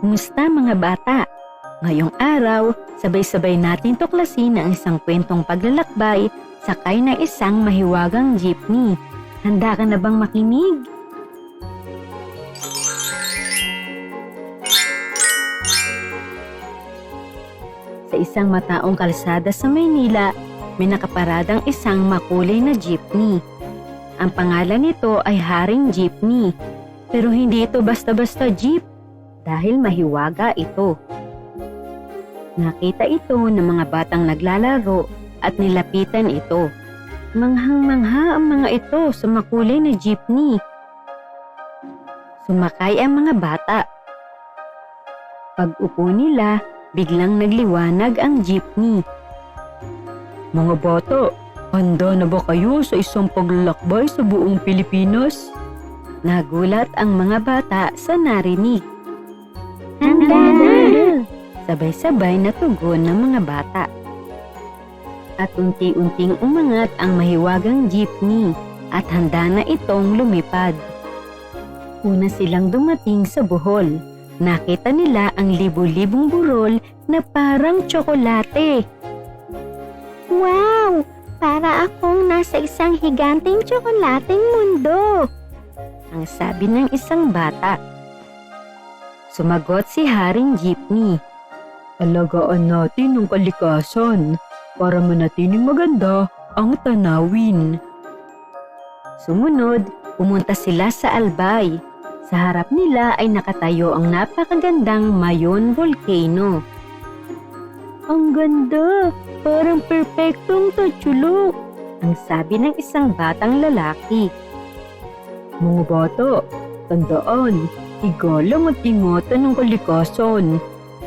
Kumusta mga bata? Ngayong araw, sabay-sabay natin tuklasin ang isang kwentong paglalakbay sakay ng isang mahiwagang jeepney. Handa ka na bang makinig? Sa isang mataong kalsada sa Maynila, may nakaparadang isang makulay na jeepney. Ang pangalan nito ay Haring Jeepney. Pero hindi ito basta-basta jeep dahil mahiwaga ito. Nakita ito ng mga batang naglalaro at nilapitan ito. Manghang-mangha ang mga ito sa makulay na jeepney. Sumakay ang mga bata. Pag upo nila, biglang nagliwanag ang jeepney. Mga bata, handa na ba kayo sa isang paglalakbay sa buong Pilipinas? Nagulat ang mga bata sa narinig. Handa na! Sabay-sabay na tugon ng mga bata. At unti-unting umangat ang mahiwagang jeepney at handa na itong lumipad. Una silang dumating sa Bohol. Nakita nila ang libu-libong burol na parang tsokolate. Wow! Para akong nasa isang higanteng tsokolating mundo. Ang sabi ng isang bata. Sumagot si Haring Jeepney. Alagaan natin ang kalikasan para manatiling maganda ang tanawin. Sumunod, pumunta sila sa Albay. Sa harap nila ay nakatayo ang napakagandang Mayon Volcano. Ang ganda! Parang perpektong tatsulok! Ang sabi ng isang batang lalaki. Mga bata, tandaan, igalang at ingatan ng kalikasan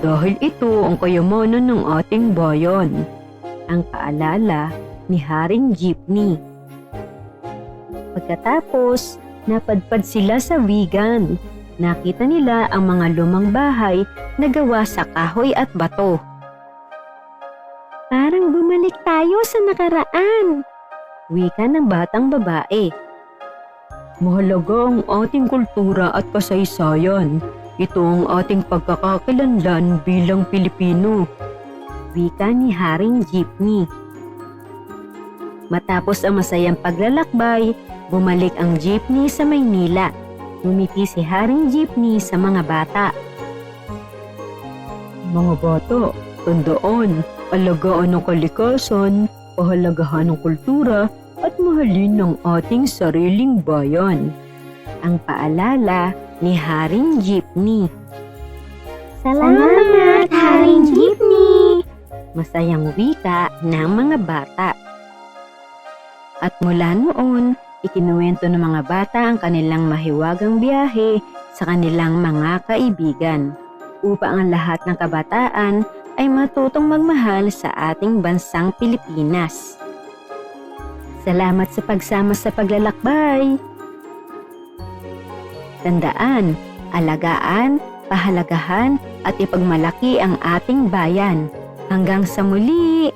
dahil ito ang kayamanan ng ating bayan. Ang paalala ni Haring Jeepney. Pagkatapos, napadpad sila sa Wigan. Nakita nila ang mga lumang bahay na gawa sa kahoy at bato. Parang bumalik tayo sa nakaraan. Wika ng batang babae. Mahalaga ang ating kultura at kasaysayan. Ito ang ating pagkakakilanlan bilang Pilipino. Wika ni Haring Jeepney. Matapos ang masayang paglalakbay, bumalik ang jeepney sa Maynila. Ngumiti si Haring Jeepney sa mga bata. Mga bata, tandaan, alagaan ang kalikasan, pahalagahan ng kultura, mahalin ng ating sariling bayan. Ang paalala ni Haring Jeepney. Salamat, Haring Jeepney! Masayang wika ng mga bata. At mula noon, ikinuwento ng mga bata ang kanilang mahiwagang biyahe sa kanilang mga kaibigan upang ang lahat ng kabataan ay matutong magmahal sa ating bansang Pilipinas. Salamat sa pagsama sa paglalakbay. Tandaan, alagaan, pahalagahan at ipagmalaki ang ating bayan. Hanggang sa muli!